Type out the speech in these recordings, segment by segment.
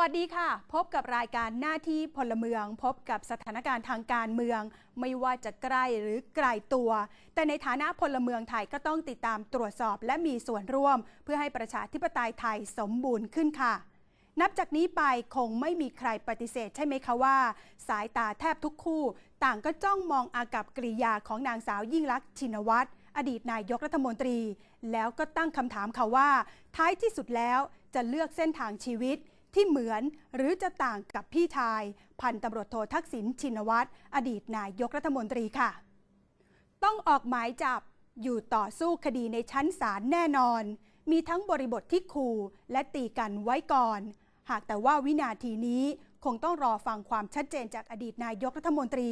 วัสดีค่ะ พบกับรายการหน้าที่พลเมือง พบกับสถานการณ์ทางการเมือง ไม่ว่าจะใกล้หรือไกลตัว แต่ในฐานะพลเมืองไทยก็ต้องติดตามตรวจสอบและมีส่วนร่วม เพื่อให้ประชาธิปไตยไทยสมบูรณ์ขึ้นค่ะ นับจากนี้ไปคงไม่มีใครปฏิเสธใช่ไหมคะว่า สายตาแทบทุกคู่ ต่างก็จ้องมองอากับกริยาของนางสาวยิ่งลักษณ์ชินวัตรอดีตนายกรัฐมนตรี แล้วก็ตั้งคำถามค่ะว่า ท้ายที่สุดแล้วจะเลือกเส้นทางชีวิต ที่เหมือนหรือจะต่างกับพี่ชาย พันตำรวจโททักษิณชินวัตรอดีตนายกรัฐมนตรีค่ะ ต้องออกหมายจับอยู่ต่อสู้คดีในชั้นศาลแน่นอน มีทั้งบริบทที่ขู่และตีกันไว้ก่อน หากแต่ว่าวินาทีนี้คงต้องรอฟังความชัดเจนจากอดีตนายกรัฐมนตรี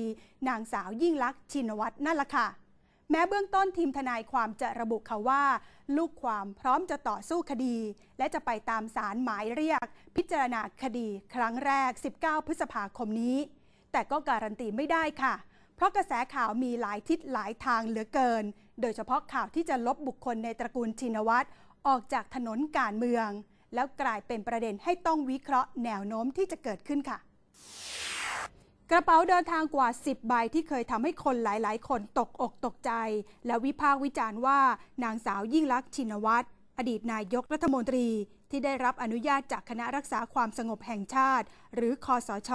นางสาวยิ่งลักษณ์ชินวัตรนั่นละค่ะ แม้เบื้องต้นทีมทนายความจะระบุค่ะว่า ลูกความพร้อมจะต่อสู้คดี และจะไปตามสารหมายเรียก พิจารณาคดีครั้งแรก 19 พฤษภาคมนี้ แต่ก็การันตีไม่ได้ค่ะ เพราะกระแสข่าวมีหลายทิศหลายทางเหลือเกิน โดยเฉพาะข่าวที่จะลบบุคคลในตระกูลชินวัตรออกจากถนนการเมือง แล้วกลายเป็นประเด็นให้ต้องวิเคราะห์แนวโน้มที่จะเกิดขึ้นค่ะ กระเป๋าเดินทางกว่า 10 ใบที่เคยทำให้คนหลาย ๆ คนตกอกตกใจ และวิพากษ์วิจารณ์ว่า นางสาวยิ่งลักษณ์ชินวัตรอดีตนายกรัฐมนตรี ที่ได้รับอนุญาตจากคณะรักษาความสงบแห่งชาติ หรือคอสช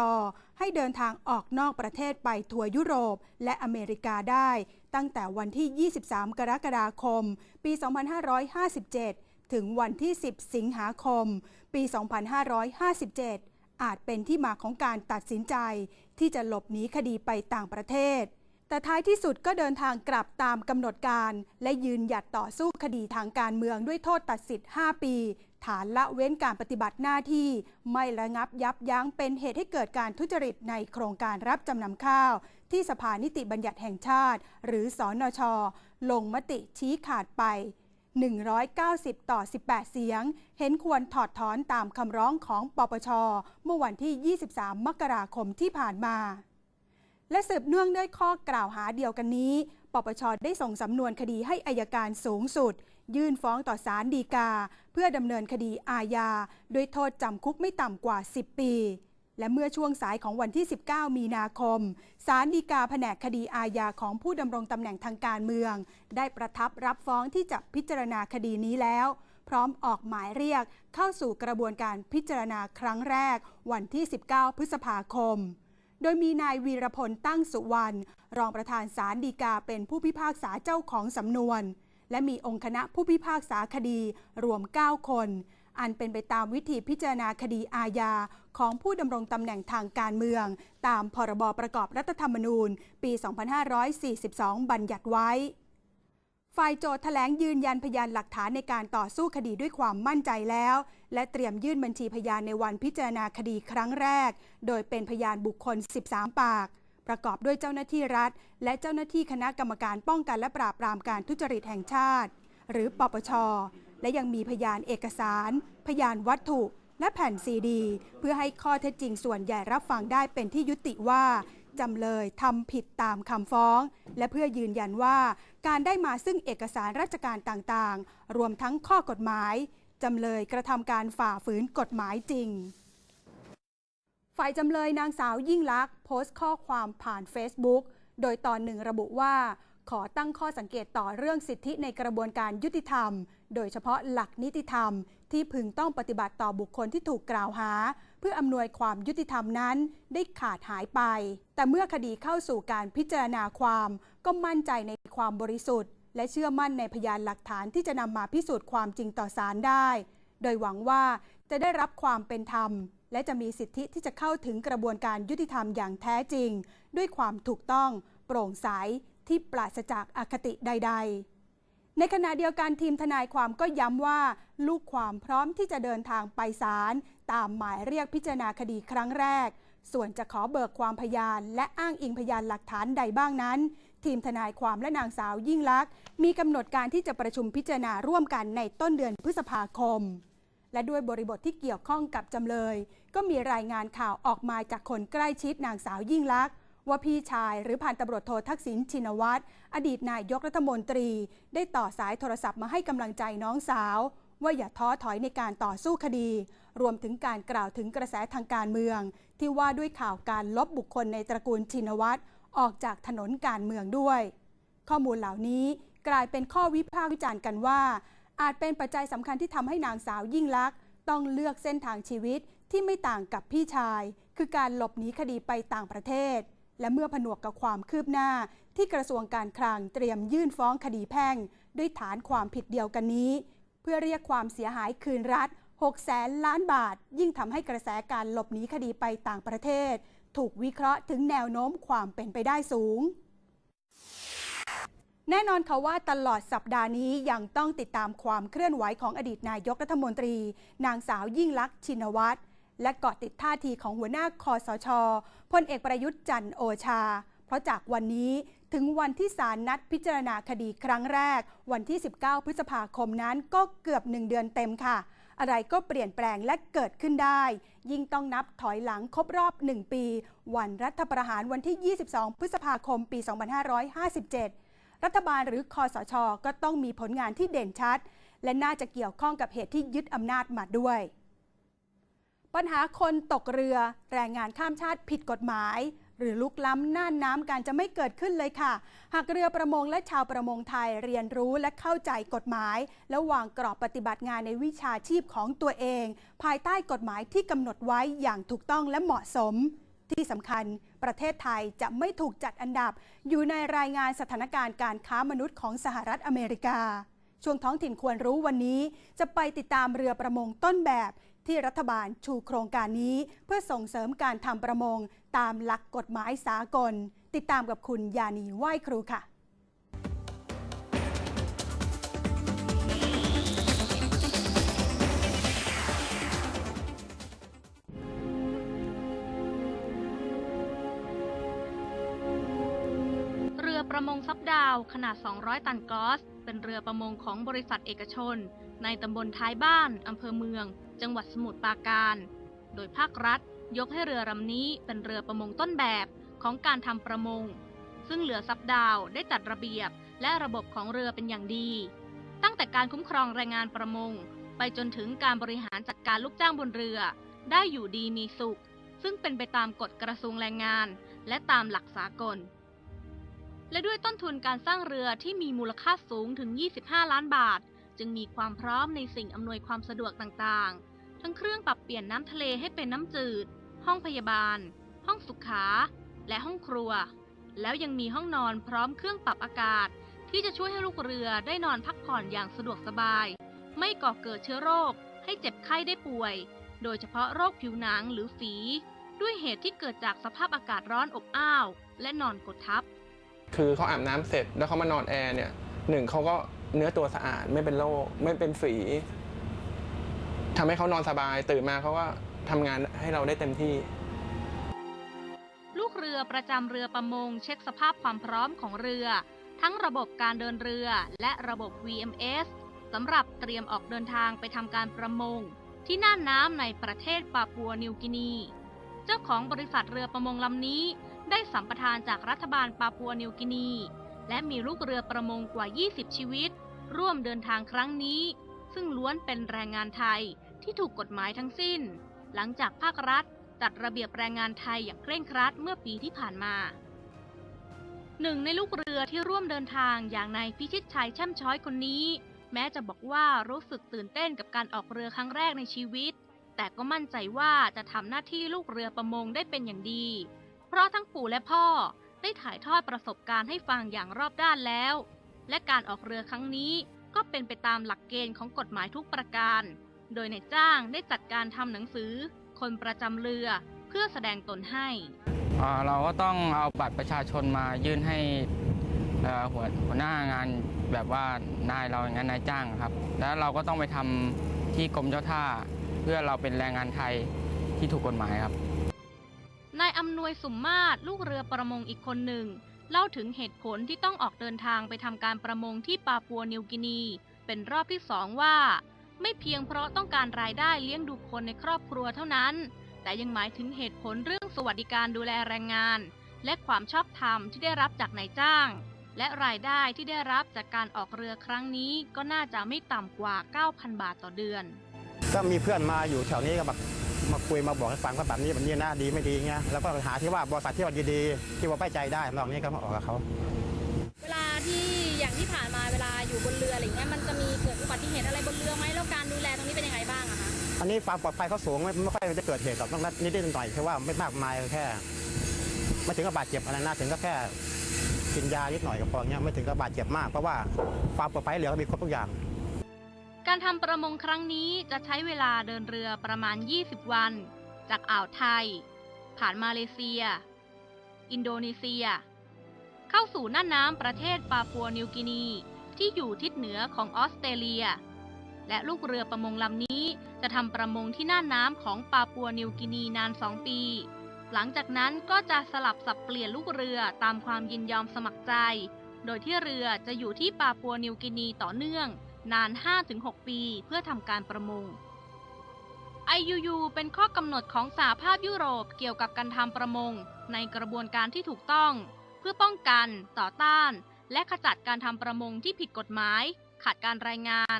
ให้เดินทางออกนอกประเทศไปทัวร์ยุโรป และอเมริกาได้ ตั้งแต่วันที่ 23 กรกฎาคม ปี 2557 ถึงวันที่ 10 สิงหาคม ปี 2557 อาจเป็นที่มาของการตัดสินใจ ที่จะหลบหนีคดีไปต่างประเทศ แต่ท้ายที่สุดก็เดินทางกลับตามกำหนดการ และยืนหยัดต่อสู้คดีทางการเมืองด้วยโทษตัดสิทธิ์ 5 ปี ฐานละเว้นการปฏิบัติหน้าที่ ไม่ระงับยับยั้งเป็นเหตุให้เกิดการทุจริตในโครงการรับจำนำข้าว ที่สภานิติบัญญัติแห่งชาติ หรือสอนช ลงมติชี้ขาดไป 190 ต่อ 18 เสียง เห็นควรถอดถอนตามคำร้องของปปช เมื่อวันที่ 23 มกราคมที่ผ่านมา และสืบเนื่องด้วยข้อกล่าวหาเดียวกันนี้ ปปช ได้ส่งสำนวนคดีให้อายการสูงสุด ยื่นฟ้องต่อศาลฎีกา เพื่อดำเนินคดีอาญาด้วยโทษจำคุกไม่ต่ำกว่า 10 ปี และเมื่อช่วงสายของวันที่ 19 มีนาคม ศาลฎีกาแผนกคดีอาญาของผู้ดำรงตำแหน่งทางการเมือง ได้ประทับรับฟ้องที่จะพิจารณาคดีนี้แล้ว พร้อมออกหมายเรียกเข้าสู่กระบวนการพิจารณาครั้งแรก วันที่ 19 พฤษภาคม โดยมีนายวีรพลตั้งสุวรรณรองประธานศาลฎีกาเป็นผู้พิพากษาเจ้าของสำนวน และมีองค์คณะผู้พิพากษาคดีรวม 9 คน อันเป็นไปตามวิธีพิจารณาคดีอาญาของผู้ดำรงตำแหน่งทางการเมือง ตามพรบประกอบรัฐธรรมนูญ ปี 2542 บัญญัติไว้ ฝ่ายโจทย์แถลงยืนยันพยานหลักฐานในการต่อสู้คดีด้วยความมั่นใจแล้ว และเตรียมยื่นบัญชีพยานในวันพิจารณาคดีครั้งแรก โดยเป็นพยานบุคคล 13 ปากประกอบด้วยเจ้าหน้าที่รัฐ และเจ้าหน้าที่คณะกรรมการป้องกันและปราบปรามการทุจริตแห่งชาติ หรือปปช และยังมีพยานเอกสาร พยานวัตถุ และแผ่นซีดี เพื่อให้ข้อเท็จจริงส่วนใหญ่รับฟังได้เป็นที่ยุติว่าจำเลยทำผิดตามคำฟ้อง และเพื่อยืนยันว่าการได้มาซึ่งเอกสารราชการต่างๆ รวมทั้งข้อกฎหมายจำเลยกระทำการฝ่าฝืนกฎหมายจริง ฝ่ายจำเลยนางสาวยิ่งลักษณ์โพสต์ข้อความผ่าน Facebook โดยตอนหนึ่งระบุว่า ขอตั้งข้อสังเกตต่อเรื่องสิทธิในกระบวนการยุติธรรม โดยเฉพาะหลักนิติธรรมที่พึงต้องปฏิบัติต่อบุคคลที่ถูกกล่าวหา เพื่ออำนวยความยุติธรรมนั้นได้ขาดหายไป แต่เมื่อคดีเข้าสู่การพิจารณาความก็มั่นใจในความบริสุทธิ์ และเชื่อมั่นในพยานหลักฐานที่จะนำมาพิสูจน์ความจริงต่อศาลได้ โดยหวังว่าจะได้รับความเป็นธรรม และจะมีสิทธิที่จะเข้าถึงกระบวนการยุติธรรมอย่างแท้จริง ด้วยความถูกต้อง โปร่งใสที่ปราศจากอคติใด ๆ ในขณะเดียวกันทีมทนายความก็ย้ำว่า ลูกความพร้อมที่จะเดินทางไปศาลตามหมายเรียกพิจารณาคดีครั้งแรก ส่วนจะขอเบิกความพยาน และอ้างอิงพยานหลักฐานใดบ้างนั้น ทีมทนายความและนางสาวยิ่งลักษณ์มีกำหนดการที่จะประชุมพิจารณาร่วมกันในต้นเดือนพฤษภาคม และด้วยบริบทที่เกี่ยวข้องกับจำเลย ก็มีรายงานข่าวออกมาจากคนใกล้ชิดนางสาวยิ่งลักษณ์ ว่าพี่ชายหรือพันตำรวจโททักษิณชินวัตรอดีตนายกรัฐมนตรี ได้ต่อสายโทรศัพท์มาให้กำลังใจน้องสาว ว่าอย่าท้อถอยในการต่อสู้คดี รวมถึงการกล่าวถึงกระแสทางการเมือง ที่ว่าด้วยข่าวการลบบุคคลในตระกูลชินวัตรออกจากถนนการเมืองด้วย ข้อมูลเหล่านี้กลายเป็นข้อวิพากษ์วิจารณ์กันว่า อาจเป็นปัจจัยสำคัญที่ทำให้นางสาวยิ่งลักษณ์ต้องเลือกเส้นทางชีวิตที่ไม่ต่างกับพี่ชาย คือการหลบหนีคดีไปต่างประเทศ และเมื่อผนวกกับความคืบหน้าที่กระทรวงการคลังเตรียมยื่นฟ้องคดีแพ่ง ด้วยฐานความผิดเดียวกันนี้ เพื่อเรียกความเสียหายคืนรัฐ 6 แสนล้านบาท ยิ่งทำให้กระแสการหลบหนีคดีไปต่างประเทศ ถูกวิเคราะห์ถึงแนวโน้มความเป็นไปได้สูง แน่นอนค่ะว่าตลอดสัปดาห์นี้ยังต้องติดตามความเคลื่อนไหวของอดีตนายกรัฐมนตรี นางสาวยิ่งลักษณ์ชินวัตร และเกาะติดท่าทีของหัวหน้าคอสชพลเอกประยุทธ์จันทร์โอชา เพราะจากวันนี้ถึงวันที่ศาลนัดพิจารณาคดีครั้งแรก วันที่ 19 พฤษภาคมนั้นก็เกือบ1เดือนเต็มค่ะ อะไรก็เปลี่ยนแปลงและเกิดขึ้นได้ ยิ่งต้องนับถอยหลังครบรอบ 1 ปี วันรัฐประหารวันที่ 22 พฤษภาคม ปี 2557 รัฐบาลหรือคอสช ก็ต้องมีผลงานที่เด่นชัด และน่าจะเกี่ยวข้องกับเหตุที่ยึดอำนาจมาด้วย ปัญหาคนตกเรือ แรงงานข้ามชาติผิดกฎหมาย หรือลุกล้ำน่านน้ำกันจะไม่เกิดขึ้นเลยค่ะ หากเรือประมงและชาวประมงไทยเรียนรู้และเข้าใจกฎหมาย และวางกรอบปฏิบัติงานในวิชาชีพของตัวเอง ภายใต้กฎหมายที่กำหนดไว้อย่างถูกต้องและเหมาะสม ที่สำคัญ ประเทศไทยจะไม่ถูกจัดอันดับ อยู่ในรายงานสถานการณ์การค้ามนุษย์ของสหรัฐอเมริกาช่วงท้องถิ่นควรรู้วันนี้ จะไปติดตามเรือประมงต้นแบบ ที่รัฐบาลชูโครงการนี้ เพื่อส่งเสริมการทำประมง ตามหลักกฎหมายสากล ติดตามกับคุณยานีไหว้ครูค่ะเรือประมงซับดาวขนาด 200 ตันกอส เป็นเรือประมงของบริษัทเอกชน ในตำบลท้ายบ้าน อำเภอเมือง จังหวัดสมุทรปราการ โดยภาครัฐ ยกให้เรือลำนี้เป็นเรือประมงต้นแบบของการทำประมง ซึ่งเรือซับดาวได้จัดระเบียบและระบบของเรือเป็นอย่างดี ตั้งแต่การคุ้มครองแรงงานประมง ไปจนถึงการบริหารจัดการลูกจ้างบนเรือ ได้อยู่ดีมีสุข ซึ่งเป็นไปตามกฎกระทรวงแรงงาน และตามหลักสากลและด้วยต้นทุนการสร้างเรือที่มีมูลค่าสูงถึง 25 ล้านบาท จึงมีความพร้อมในสิ่งอำนวยความสะดวกต่างๆ ทั้งเครื่องปรับเปลี่ยนน้ำทะเลให้เป็นน้ำจืด ห้องพยาบาล ห้องสุขา และห้องครัว แล้วยังมีห้องนอนพร้อมเครื่องปรับอากาศ ที่จะช่วยให้ลูกเรือได้นอนพักผ่อนอย่างสะดวกสบาย ไม่ก่อเกิดเชื้อโรค ให้เจ็บไข้ได้ป่วย โดยเฉพาะโรคผิวหนังหรือฝี ด้วยเหตุที่เกิดจากสภาพอากาศร้อนอบอ้าว และนอนกดทับ คือเขาอาบน้ำเสร็จแล้วเขามานอนแอร์เนี่ยหนึ่งเขาก็ เนื้อตัวสะอาดไม่เป็นโรคไม่เป็นฝีทำให้เขานอนสบาย ตื่นมาเขาก็ทำงานให้เราได้เต็มที่ ลูกเรือประจำเรือประมง เช็คสภาพความพร้อมของเรือ ทั้งระบบการเดินเรือ และระบบ VMS สำหรับเตรียมออกเดินทางไปทำการประมง ที่น่านน้ำในประเทศปาปัวนิวกินี เจ้าของบริษัทเรือประมงลำนี้ ได้สัมปทานจากรัฐบาลปาปัวนิวกินี และมีลูกเรือประมงกว่า 20 ชีวิต ร่วมเดินทางครั้งนี้ ซึ่งล้วนเป็นแรงงานไทยที่ถูกกฎหมายทั้งสิ้น หลังจากภาครัฐจัดระเบียบแรงงานไทยอย่างเคร่งครัดเมื่อปีที่ผ่านมาหนึ่งในลูกเรือที่ร่วมเดินทางอย่างนายพิชิตชัยแช่มช้อยคนนี้ แม้จะบอกว่ารู้สึกตื่นเต้นกับการออกเรือครั้งแรกในชีวิต แต่ก็มั่นใจว่าจะทำหน้าที่ลูกเรือประมงได้เป็นอย่างดี เพราะทั้งปู่และพ่อได้ถ่ายทอดประสบการณ์ให้ฟังอย่างรอบด้านแล้ว และการออกเรือครั้งนี้ก็เป็นไปตามหลักเกณฑ์ของกฎหมายทุกประการ โดยนายจ้างได้จัดการทำหนังสือ คนประจำเรือเพื่อแสดงตนให้อ่าเราก็ต้องเอาบัตรประชาชนมายื่นให้เอ่อหัวหัวหน้างานแบบว่านายเราอย่างนั้นนายจ้างครับ แล้วเราก็ต้องไปทำที่กรมเจ้าท่า เพื่อเราเป็นแรงงานไทยที่ถูกกฎหมายครับ นายอำนวยสุมมาตรลูกเรือประมงอีกคนหนึ่ง เล่าถึงเหตุผลที่ต้องออกเดินทางไปทำการประมงที่ปาปัวนิวกินี เป็นรอบที่สองว่า ไม่เพียงเพราะต้องการรายได้เลี้ยงดูคนในครอบครัวเท่านั้น แต่ยังหมายถึงเหตุผลเรื่องสวัสดิการดูแลแรงงาน และความชอบธรรมที่ได้รับจากนายจ้าง และรายได้ที่ได้รับจากการออกเรือครั้งนี้ก็น่าจะไม่ต่ำกว่า 9,000 บาทต่อเดือน ก็มีเพื่อนมาอยู่แถวนี้ก็แบบ มาคุยมาบอกให้ฟังว่าแบบนี้แบบนี้นะดีไม่ดีเงี้ยแล้วก็หาที่ว่าบริษัทที่ว่าดีๆ ที่ว่าไว้ใจได้นอกนี้ก็มาออกกับเขาเวลาที่อย่างที่ผ่านมาเวลาอยู่บนเรืออะไรเงี้ยมันจะมีเกิดอุบัติเหตุอะไรบนเรือไหมแล้วการดูแลตรงนี้เป็นยังไงบ้างอะคะอันนี้ความปลอดภัยเขาสูงไม่ไม่ค่อยจะเกิดเหตุหรอกต้องนิดนิดหน่อยๆแค่ว่าไม่มากมายแค่ไม่ถึงกับบาดเจ็บอะไรนะถึงก็แค่กินยานิดหน่อยก็พอเงี้ยไม่ถึงกับบาดเจ็บมากเพราะว่าความปลอดภัยเหลือก็มีครบทุกอย่าง การทำประมงครั้งนี้จะใช้เวลาเดินเรือประมาณ 20 วัน จากอ่าวไทย ผ่านมาเลเซีย อินโดนีเซีย เข้าสู่น่านน้ำประเทศปาปัวนิวกินี ที่อยู่ทิศเหนือของออสเตรเลีย และลูกเรือประมงลำนี้จะทำประมงที่น่านน้ำของปาปัวนิวกินีนาน2ปี หลังจากนั้นก็จะสลับสับเปลี่ยนลูกเรือตามความยินยอมสมัครใจ โดยที่เรือจะอยู่ที่ปาปัวนิวกินีต่อเนื่อง นาน 5-6 ปีเพื่อทำการประมง IUU เป็นข้อกำหนดของสหภาพยุโรปเกี่ยวกับการทำประมง ในกระบวนการที่ถูกต้อง เพื่อป้องกัน ต่อต้าน และขจัดการทำประมงที่ผิดกฎหมาย ขาดการรายงาน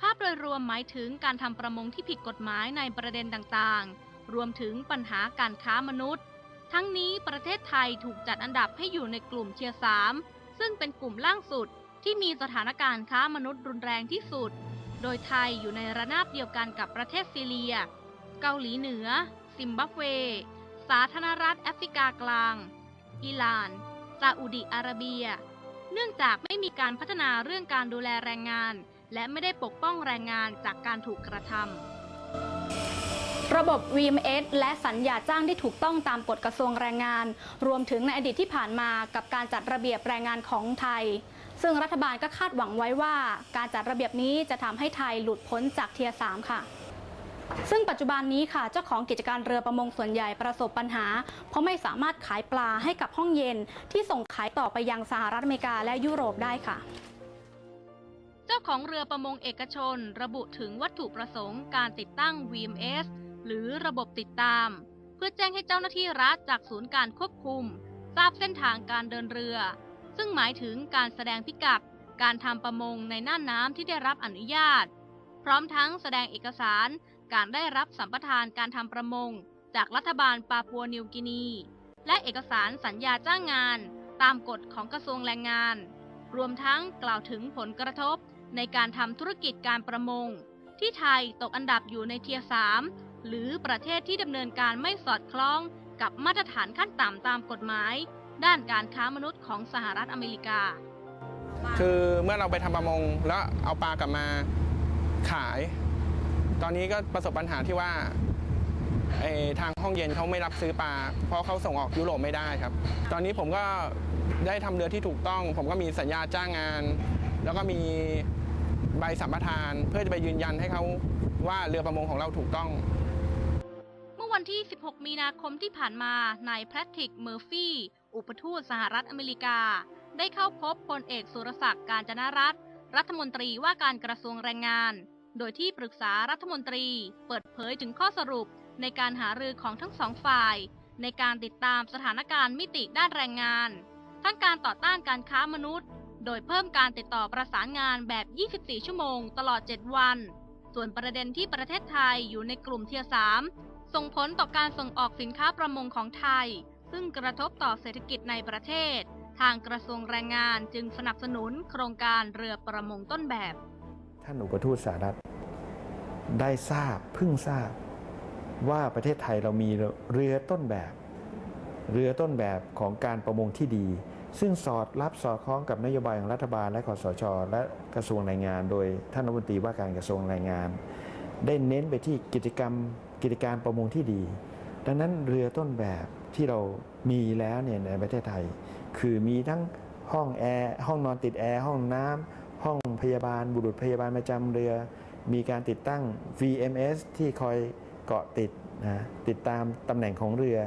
ภาพโดยรวมหมายถึงการทำประมงที่ผิดกฎหมายในประเด็นต่างๆ รวมถึงปัญหาการค้ามนุษย์ ทั้งนี้ประเทศไทยถูกจัดอันดับให้อยู่ในกลุ่มเทียร์สามซึ่งเป็นกลุ่มล่างสุด ที่มีสถานการณ์ค้ามนุษย์รุนแรงที่สุด โดยไทยอยู่ในระนาบเดียวกันกับประเทศซีเรีย เกาหลีเหนือ ซิมบับเว สาธารณรัฐแอฟริกากลาง อิหร่าน ซาอุดิอาระเบีย เนื่องจากไม่มีการพัฒนาเรื่องการดูแลแรงงาน และไม่ได้ปกป้องแรงงานจากการถูกกระทำระบบ VMS และสัญญาจ้างที่ถูกต้องตามกฎกระทรวงแรงงาน รวมถึงในอดีตที่ผ่านมากับการจัดระเบียบแรงงานของไทย ซึ่งรัฐบาลก็คาดหวังไว้ว่าการจัดระเบียบนี้จะทำให้ไทยหลุดพ้นจากเทียร์สามค่ะซึ่งปัจจุบันนี้ค่ะเจ้าของกิจการเรือประมงส่วนใหญ่ประสบปัญหา เพราะไม่สามารถขายปลาให้กับห้องเย็น ที่ส่งขายต่อไปยังสหรัฐอเมริกาและยุโรปได้ค่ะ เจ้าของเรือประมงเอกชน ระบุถึงวัตถุประสงค์การติดตั้ง VMS หรือระบบติดตาม เพื่อแจ้งให้เจ้าหน้าที่รัฐจากศูนย์การควบคุม ทราบเส้นทางการเดินเรือ ซึ่งหมายถึงการแสดงพิกัด การทำประมงในน่านน้ำที่ได้รับอนุญาต พร้อมทั้งแสดงเอกสาร การได้รับสัมปทานการทำประมง จากรัฐบาลปาปัวนิวกินี และเอกสารสัญญาจ้างงาน ตามกฎของกระทรวงแรงงาน รวมทั้งกล่าวถึงผลกระทบในการทำธุรกิจการประมง ที่ไทยตกอันดับอยู่ในเทียร์สามหรือประเทศที่ดำเนินการไม่สอดคล้องกับมาตรฐานขั้นต่ำตามกฎหมาย ด้านการค้ามนุษย์ของสหรัฐอเมริกา คือเมื่อเราไปทำประมงแล้วเอาปลากลับมาขาย ตอนนี้ก็ประสบปัญหาที่ว่าไอ้ทางห้องเย็นเขาไม่รับซื้อปลา เพราะเขาส่งออกยุโรปไม่ได้ครับ ตอนนี้ผมก็ได้ทำเรือที่ถูกต้อง ผมก็มีสัญญาจ้างงาน แล้วก็มีใบสัมปทาน เพื่อจะไปยืนยันให้เขาว่าเรือประมงของเราถูกต้อง เมื่อวันที่ 16 มีนาคมที่ผ่านมา นายแพทริก เมอร์ฟี่ อุปทูตสหรัฐอเมริกา ได้เข้าพบพลเอกสุรศักดิ์การจนรัตรัฐมนตรีว่าการกระทรวงแรงงาน โดยที่ปรึกษารัฐมนตรีเปิดเผยถึงข้อสรุปในการหารือของทั้งสองฝ่าย ในการติดตามสถานการณ์มิติด้านแรงงาน ทั้งการต่อต้านการค้ามนุษย์ โดยเพิ่มการติดต่อประสานงานแบบ 24 ชั่วโมง ตลอด 7 วัน ส่วนประเด็นที่ประเทศไทยอยู่ในกลุ่มเทียร์สามส่งผลต่อการส่งออกสินค้าประมงของไทย ซึ่งกระทบต่อเศรษฐกิจในประเทศ ทางกระทรวงแรงงานจึงสนับสนุนโครงการเรือประมงต้นแบบ ท่านอุปทูตสหรัฐได้ทราบเพิ่งทราบว่าประเทศไทยเรามีเรือต้นแบบ เรือต้นแบบของการประมงที่ดี ซึ่งสอดรับสอดคล้องกับนโยบายของรัฐบาลและคอสช และกระทรวงแรงงาน โดยท่านรัฐมนตรีว่าการกระทรวงแรงงาน ได้เน้นไปที่กิจกรรมกิจการประมงที่ดี ดังนั้นเรือต้นแบบ ที่เรามีแล้วเนี่ยในประเทศไทย คือมีทั้งห้องแอร์ห้องนอนติดแอร์ห้องน้ำห้องพยาบาล บุรุษพยาบาลประจำเรือ มีการติดตั้ง VMS ที่คอยเกาะติดนะติดตามตำแหน่งของเรือ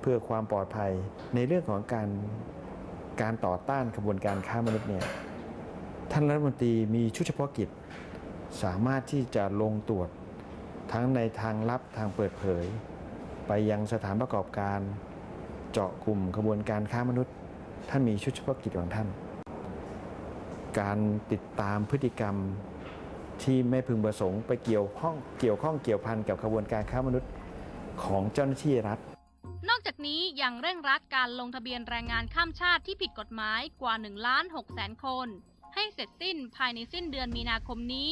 เพื่อความปลอดภัย ในเรื่องของการการต่อต้านขบวนการค้ามนุษย์เนี่ยท่านรัฐมนตรีมีชุดเฉพาะกิจ สามารถที่จะลงตรวจทั้งในทางลับทางเปิดเผย ไปยังสถานประกอบการ เจาะกลุ่มขบวนการค้ามนุษย์ ท่านมีชุดเฉพาะกิจของท่าน การติดตามพฤติกรรมที่ไม่พึงประสงค์ไปเกี่ยวข้องเกี่ยวข้องเกี่ยวพันกับขบวนการค้ามนุษย์ของเจ้าหน้าที่รัฐ นอกจากนี้ยังเร่งรัดการลงทะเบียนแรงงานข้ามชาติที่ผิดกฎหมายกว่า1ล้าน6แสนคน ให้เสร็จสิ้นภายในสิ้นเดือนมีนาคมนี้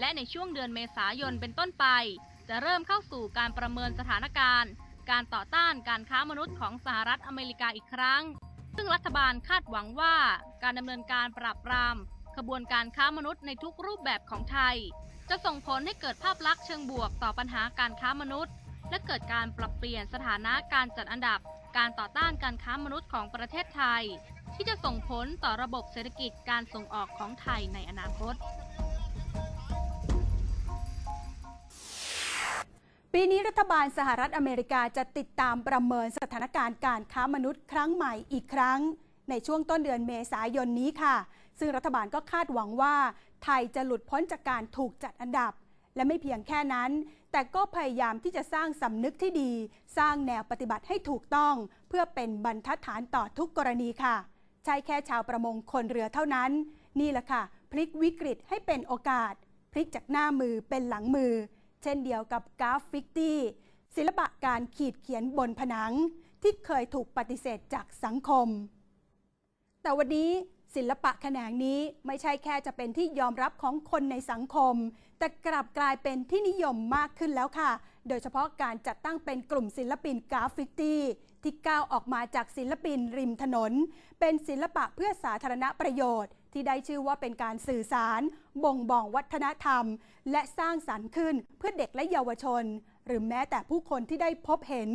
และในช่วงเดือนเมษายนเป็นต้นไป จะเริ่มเข้าสู่การประเมินสถานการณ์ การต่อต้านการค้ามนุษย์ของสหรัฐอเมริกาอีกครั้ง ซึ่งรัฐบาลคาดหวังว่าการดำเนินการปราบปรามขบวนการค้ามนุษย์ในทุกรูปแบบของไทย จะส่งผลให้เกิดภาพลักษณ์เชิงบวกต่อปัญหาการค้ามนุษย์ และเกิดการปรับเปลี่ยนสถานะการจัดอันดับ การต่อต้านการค้ามนุษย์ของประเทศไทย ที่จะส่งผลต่อระบบเศรษฐกิจการส่งออกของไทยในอนาคต ปีนี้รัฐบาลสหรัฐอเมริกาจะติดตามประเมินสถานการณ์การค้ามนุษย์ครั้งใหม่อีกครั้ง ในช่วงต้นเดือนเมษายนนี้ค่ะ ซึ่งรัฐบาลก็คาดหวังว่า ไทยจะหลุดพ้นจากการถูกจัดอันดับ และไม่เพียงแค่นั้น แต่ก็พยายามที่จะสร้างสำนึกที่ดี สร้างแนวปฏิบัติให้ถูกต้อง เพื่อเป็นบรรทัดฐานต่อทุกกรณีค่ะใช่แค่ชาวประมงคนเรือเท่านั้น นี่แหละค่ะ พลิกวิกฤตให้เป็นโอกาส พลิกจากหน้ามือเป็นหลังมือ เช่นเดียวกับกราฟฟิกตี้ศิลปะการขีดเขียนบนผนังที่เคยถูกปฏิเสธจากสังคม แต่วันนี้ศิลปะแขนงนี้ไม่ใช่แค่จะเป็นที่ยอมรับของคนในสังคม แต่กลับกลายเป็นที่นิยมมากขึ้นแล้วค่ะ โดยเฉพาะการจัดตั้งเป็นกลุ่มศิลปินกราฟฟิตี้ที่ก้าวออกมาจากศิลปินริมถนน เป็นศิลปะเพื่อสาธารณประโยชน์ ที่ได้ชื่อว่าเป็นการสื่อสาร บ่งบอกวัฒนธรรม และสร้างสรรค์ขึ้นเพื่อเด็กและเยาวชน หรือแม้แต่ผู้คนที่ได้พบเห็น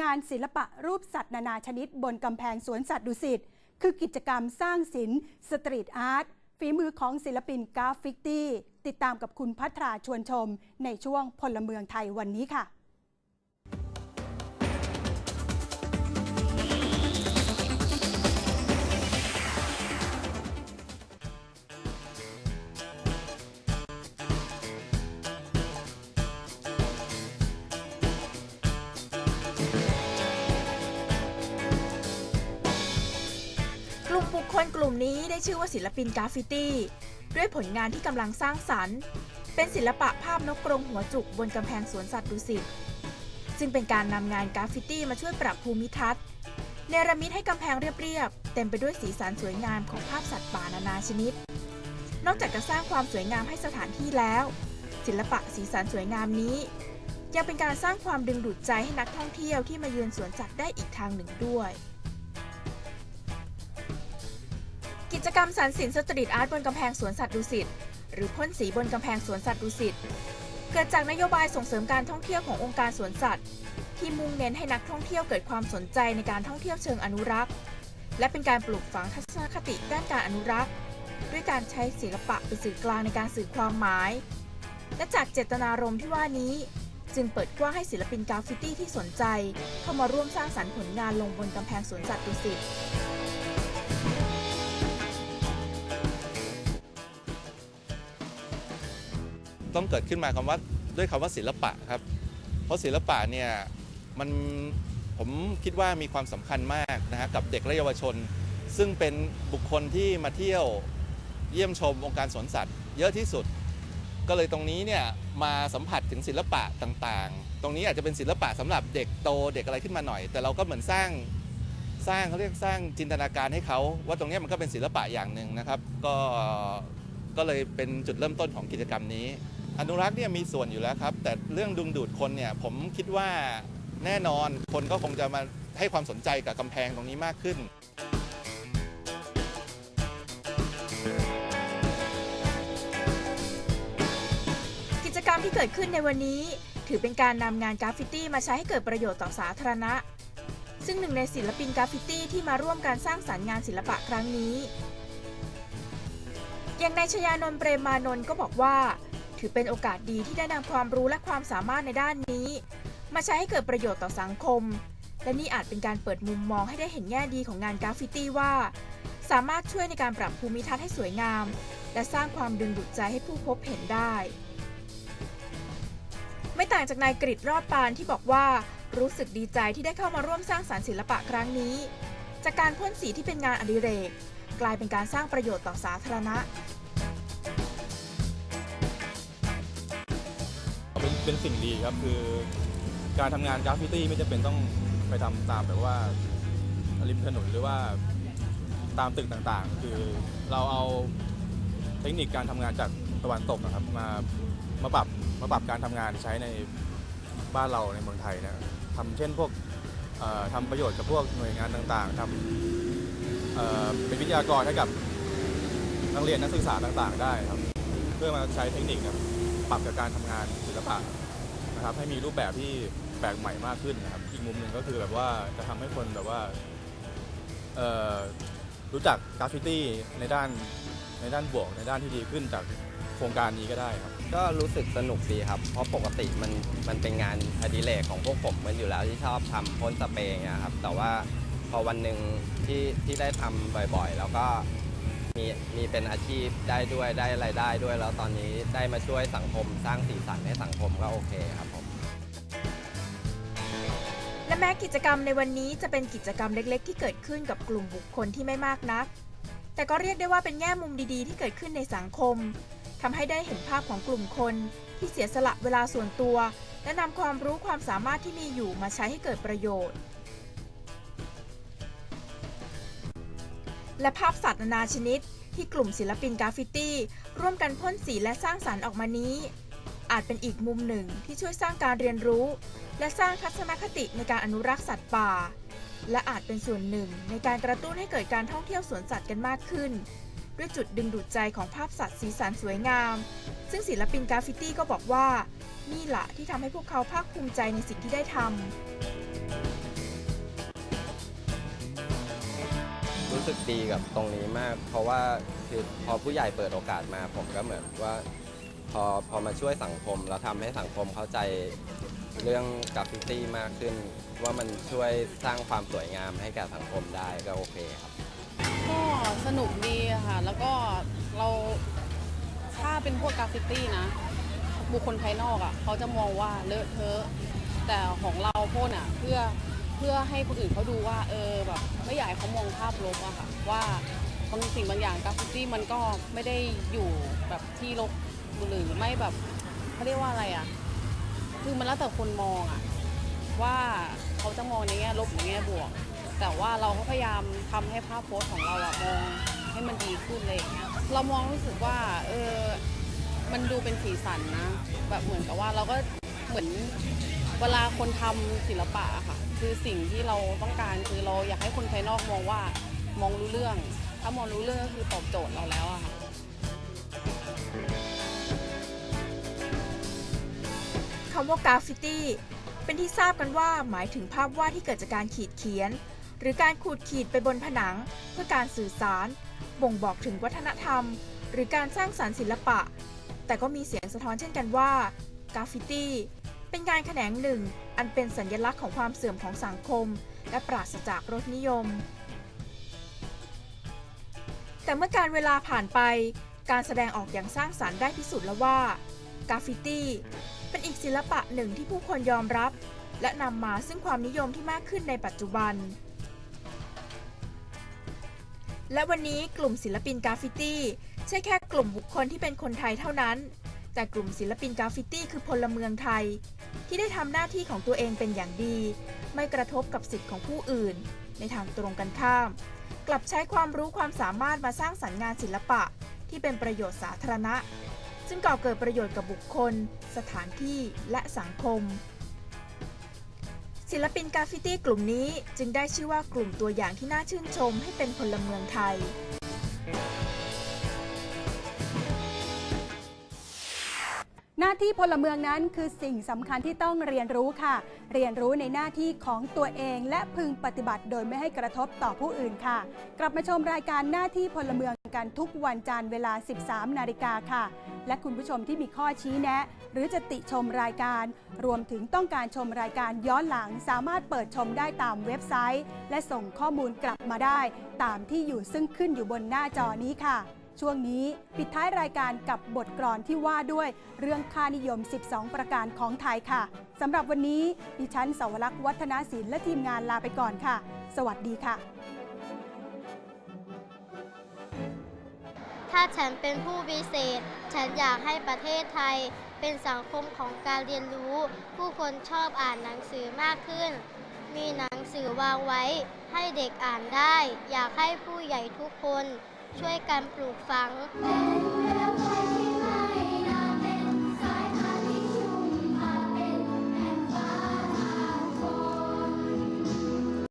งานศิลปะรูปสัตว์นานาชนิด บนกำแพงสวนสัตว์ดุสิตคือกิจกรรมสร้างศิลป์สตรีทอาร์ตฝีมือของศิลปินกราฟฟิกตี้ ติดตามกับคุณพัทราชวนชม ในช่วงพลเมืองไทยวันนี้ค่ะ คคลกลุ่มนี้ได้ชื่อว่าศิลปินกราฟฟิตี้ ด้วยผลงานที่กำลังสร้างสรรค์ เป็นศิลปะภาพนกกรงหัวจุกบนกำแพงสวนสัตว์ดุสิตซึ่งเป็นการนำงานกราฟฟิตี้มาช่วยปรับภูมิทัศน์เนรมิตให้กำแพงเรียบๆ เต็มไปด้วยสีสันสวยงามของภาพสัตว์ป่านานาชนิด นอกจากจะสร้างความสวยงามให้สถานที่แล้ว ศิลปะสีสันสวยงามนี้ ยังเป็นการสร้างความดึงดูดใจให้นักท่องเที่ยวที่มาเยือนสวนสัตว์ได้อีกทางหนึ่งด้วย จกรรมสรรสินสตรีทอาร์ตบนกำแพงสวนสัตว์ดุสิตหรือพ่นสีบนกำแพงสวนสัตว์ดุสิตเกิดจากนโยบายส่งเสริมการท่องเที่ยวขององค์การสวนสัตว์ ที่มุ่งเน้นให้นักท่องเที่ยวเกิดความสนใจในการท่องเที่ยวเชิงอนุรักษ์ และเป็นการปลูกฝังทัศนคติด้านการอนุรักษ์ ด้วยการใช้ศิลปะเป็นสื่อกลางในการสื่อความหมาย และจากเจตนารมณ์ที่ว่านี้ จึงเปิดกว้างให้ศิลปินกราฟฟิตี้ที่สนใจ เข้ามาร่วมสร้างสรรค์ผลงานลงบนกำแพงสวนสัตว์ดุสิต ต้องเกิดขึ้นมาคำว่าด้วยคำว่าศิลปะครับ เพราะศิลปะเนี่ยมันผมคิดว่ามีความสำคัญมากนะฮะกับเด็กและเยาวชน ซึ่งเป็นบุคคลที่มาเที่ยวเยี่ยมชมองค์การสวนสัตว์ เยอะที่สุด ก็เลยตรงนี้เนี่ยมาสัมผัสถึงศิลปะต่างๆ ตรงนี้อาจจะเป็นศิลปะสำหรับเด็กโตเด็กอะไรขึ้นมาหน่อย แต่เราก็เหมือนสร้างสร้างเขาเรียกสร้างจินตนาการให้เขาว่าตรงนี้มันก็เป็นศิลปะอย่างหนึ่งนะครับ ก็ก็เลยเป็นจุดเริ่มต้นของกิจกรรมนี้ อนุรักษ์เนี่ยมีส่วนอยู่แล้วครับ แต่เรื่องดึงดูดคนเนี่ยผมคิดว่าแน่นอนคนก็คงจะมาให้ความสนใจกับกำแพงตรงนี้มากขึ้น กิจกรรมที่เกิดขึ้นในวันนี้ ถือเป็นการนำงานกราฟฟิตี้มาใช้ให้เกิดประโยชน์ต่อสาธารณะ ซึ่งหนึ่งในศิลปินกราฟฟิตี้ที่มาร่วมการสร้างสรรค์งานศิลปะครั้งนี้ อย่างนายชยานนท์เปรมมานนท์ก็บอกว่า ถือเป็นโอกาสดีที่ได้นำความรู้และความสามารถในด้านนี้ มาใช้ให้เกิดประโยชน์ต่อสังคม และนี่อาจเป็นการเปิดมุมมองให้ได้เห็นแง่ดีของงานกราฟฟิตี้ว่า สามารถช่วยในการปรับภูมิทัศน์ให้สวยงาม และสร้างความดึงดูดใจให้ผู้พบเห็นได้ ไม่ต่างจากนายกริดรอดปานที่บอกว่ารู้สึกดีใจที่ได้เข้ามาร่วมสร้างสารรค์ศิลปะครั้งนี้ จากการพ่นสีที่เป็นงานอดิเรก กลายเป็นการสร้างประโยชน์ต่อสาธารณะ เป็นสิ่งดีครับคือการทำงานกราฟฟิตี้ไม่จำเป็นต้องไปทำตามแบบว่าริมถนนหรือว่าตามตึกต่างๆ คือเราเอาเทคนิคการทำงานจากตะวันตกนะครับมามาปรับมาปรับการทำงานใช้ในบ้านเราในเมืองไทยนะทำเช่นพวกเอ่อทำประโยชน์กับพวกหน่วยงานต่างๆทำเอ่อเป็นวิทยากรให้กับนักเรียนนักศึกษาต่างๆ ได้ครับ เพื่อมาใช้เทคนิคครับ ปรับกับการทำงานศิลปะนะครับให้มีรูปแบบที่แปลกใหม่มากขึ้นนะครับอีกมุมหนึ่งก็คือแบบว่าจะทำให้คนแบบว่ารู้จักกราฟฟิตี้ในด้านในด้านบวกในด้านที่ดีขึ้นจากโครงการนี้ก็ได้ครับ ก็รู้สึกสนุกดีครับ เพราะปกติมันมันเป็นงานอดิเรกของพวกผมมันอยู่แล้วที่ชอบทำพ่นสเปรย์อย่างเงี้ยครับแต่ว่าพอวันหนึ่งที่ที่ได้ทำบ่อยๆ แล้วก็ มีมีเป็นอาชีพได้ด้วยได้รายได้ด้วย แล้วตอนนี้ได้มาช่วยสังคมสร้างสีสันให้สังคมก็โอเคครับผม และแม้กิจกรรมในวันนี้จะเป็นกิจกรรมเล็กๆ ที่เกิดขึ้นกับกลุ่มบุคคลที่ไม่มากนัก แต่ก็เรียกได้ว่าเป็นแง่มุมดีๆ ที่เกิดขึ้นในสังคมทำให้ได้เห็นภาพของกลุ่มคน ที่เสียสละเวลาส่วนตัว และนำความรู้ความสามารถที่มีอยู่มาใช้ให้เกิดประโยชน์ และภาพสัตว์นานาชนิด ที่กลุ่มศิลปินกราฟฟิตี้ ร่วมกันพ่นสีและสร้างสารรค์ออกมานี้ อาจเป็นอีกมุมหนึ่งที่ช่วยสร้างการเรียนรู้ และสร้างทัศนคติในการอนุรักษ์สัตว์ป่า และอาจเป็นส่วนหนึ่งในการกระตุ้นให้เกิดการท่องเที่ยวสวนสัตว์กันมากขึ้น ด้วยจุดดึงดูดใจของภาพสัตว์สีสันสวยงาม ซึ่งศิลปินกราฟฟิตี้ก็บอกว่านี่แหละที่ทำให้พวกเขาภาคภูมิใจในสิ่งที่ได้ทำ รู้สึกดีกับตรงนี้มาก เพราะว่าคือพอผู้ใหญ่เปิดโอกาสมาผมก็เหมือนว่าพอพอมาช่วยสังคมแล้วทำให้สังคมเข้าใจเรื่องกราฟฟิตี้มากขึ้น ว่ามันช่วยสร้างความสวยงามให้แก่สังคมได้ก็โอเคครับ ก็สนุกดีค่ะ แล้วก็เราถ้าเป็นพวกกราฟฟิตี้นะ บุคคลภายนอกอะเขาจะมองว่าเลอะเทอะแต่ของเราพ่นอะเพื่อ เพื่อให้คนอื่นเขาดูว่าเออแบบไม่อยากให้เขามองภาพลบอะค่ะว่าบางสิ่งบางอย่างกราฟฟิตี้มันก็ไม่ได้อยู่แบบที่ลบหรือไม่แบบเขาเรียกว่าอะไรอะคือมันแล้วแต่คนมองอะว่าเขาจะมองในแง่ลบหรือแง่บวก แต่ว่าเราก็พยายามทำให้ภาพโพสต์ของเราอะมองให้มันดีขึ้นอะไรอย่างเงี้ยเรามองรู้สึกว่าเออมันดูเป็นสีสันนะ แบบเหมือนกับว่าเราก็เหมือนเวลาคนทำศิลปะอะค่ะ คือสิ่งที่เราต้องการคือเราอยากให้คนภายนอกมองว่ามองรู้เรื่อง ถ้ามองรู้เรื่องก็คือตอบโจทย์เราแล้วอะค่ะคำว่ากราฟฟิตี้เป็นที่ทราบกันว่าหมายถึงภาพวาดที่เกิดจากการขีดเขียน หรือการขูดขีดไปบนผนัง เพื่อการสื่อสาร บ่งบอกถึงวัฒนธรรม หรือการสร้างสารรค์ศิลปะ แต่ก็มีเสียงสะท้อนเช่นกันว่ากราฟฟิตี้ เป็นงานแขนงหนึ่ง อันเป็นสัญลักษณ์ของความเสื่อมของสังคม และปราศจากรสนิยม แต่เมื่อการเวลาผ่านไป การแสดงออกอย่างสร้างสารรค์ได้พิสูจน์แล้วว่ากราฟฟิตี้เป็นอีกศิลปะหนึ่งที่ผู้คนยอมรับ และนำมาซึ่งความนิยมที่มากขึ้นในปัจจุบัน และวันนี้กลุ่มศิลปินกราฟฟิตี้ใช่แค่กลุ่มบุคคลที่เป็นคนไทยเท่านั้น แต่กลุ่มศิลปินกราฟฟิตี้คือพลเมืองไทย ที่ได้ทำหน้าที่ของตัวเองเป็นอย่างดี ไม่กระทบกับสิทธิ์ของผู้อื่น ในทางตรงกันข้าม กลับใช้ความรู้ความสามารถมาสร้างสรรค์งานศิลปะ ที่เป็นประโยชน์สาธารณะ ซึ่งก่อเกิดประโยชน์กับบุคคล สถานที่และสังคม ศิลปินกราฟฟิตี้กลุ่มนี้จึงได้ชื่อว่ากลุ่มตัวอย่างที่น่าชื่นชมให้เป็นพลเมืองไทย น้าที่พลเมืองนั้นคือสิ่งสำคัญที่ต้องเรียนรู้ค่ะ เรียนรู้ในหน้าที่ของตัวเอง และพึงปฏิบัติโดยไม่ให้กระทบต่อผู้อื่นค่ะ กลับมาชมรายการหน้าที่พลเมืองกันทุกวันจันทร์เวลา 13 นาฬิกาค่ะ และคุณผู้ชมที่มีข้อชี้แนะ หรือจะติชมรายการ รวมถึงต้องการชมรายการย้อนหลัง สามารถเปิดชมได้ตามเว็บไซต์ และส่งข้อมูลกลับมาได้ ตามที่อยู่ซึ่งขึ้นอยู่บนหน้าจอนี้ค่ะ ช่วงนี้ปิดท้ายรายการกับบทกลอนที่ว่าด้วยเรื่องค่านิยม 12 ประการของไทยค่ะสำหรับวันนี้ดิฉันสวรักษ์วัฒนาศิลป์และทีมงานลาไปก่อนค่ะ สวัสดีค่ะ ถ้าฉันเป็นผู้วิเศษ ฉันอยากให้ประเทศไทย เป็นสังคมของการเรียนรู้ ผู้คนชอบอ่านหนังสือมากขึ้น มีหนังสือวางไว้ให้เด็กอ่านได้ อยากให้ผู้ใหญ่ทุกคน ช่วยกันปลูกฝัง